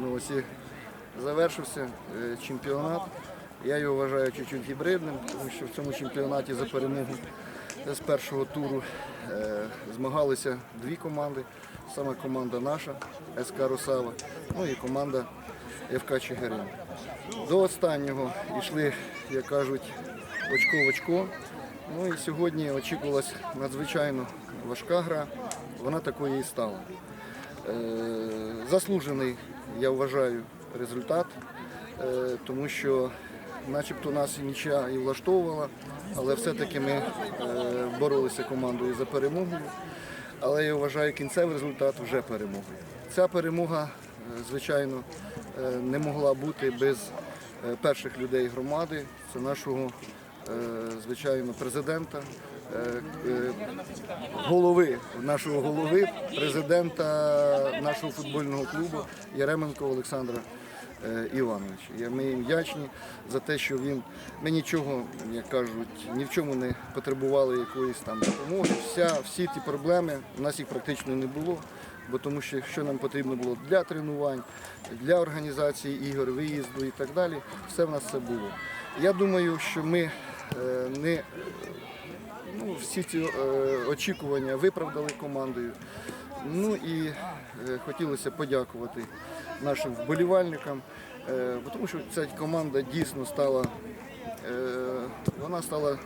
Ну, ось і завершився е, чемпіонат. Я його вважаю чуть-чуть гібридним, тому що в цьому чемпіонаті за перемогу з першого туру е, змагалися дві команди. Саме команда наша, СК Русава, ну і команда ФК Чигирин. До останнього йшли, як кажуть, очко в очко. Ну і сьогодні очікувалась надзвичайно важка гра. Вона такою і стала. Е, Заслужений, я вважаю, результат, е, тому що начебто нас і нічия і влаштовувала, але все-таки ми е, боролися командою за перемогу. Але я вважаю, кінцевий результат вже перемогою. Ця перемога, е, звичайно, не могла бути без перших людей громади. Це нашого, звичайно, президента, е, е, голови, нашого голови, президента нашого футбольного клубу Яременко Олександра е, Івановича. Я- Ми їм вдячні за те, що він ми нічого, як кажуть, ні в чому не потребували якоїсь там допомоги. Вся, всі ті проблеми у нас їх практично не було. Бо тому що що нам потрібно було для тренувань, для організації ігор, виїзду і так далі, все в нас це було. Я думаю, що ми е, не ну, всі ці е, очікування виправдали командою. Ну і е, хотілося подякувати нашим вболівальникам, е, тому що ця команда дійсно стала, е, вона стала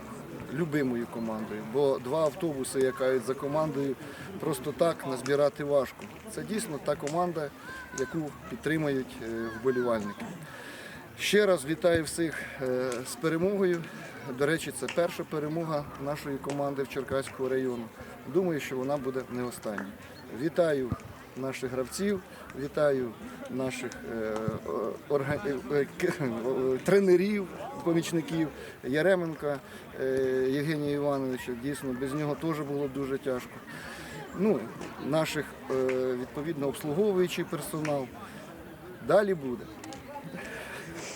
любимою командою, бо два автобуси, яка йдуть за командою, просто так назбирати важко. Це дійсно та команда, яку підтримують е, вболівальники. Ще раз вітаю всіх е, з перемогою. До речі, це перша перемога нашої команди в Черкаського району. Думаю, що вона буде не остання. Вітаю наших гравців, вітаю наших е, е, тренерів, помічників Яременка Євгенія Івановича. Дійсно, без нього теж було дуже тяжко. Ну, наших відповідно обслуговуючий персонал. Далі буде.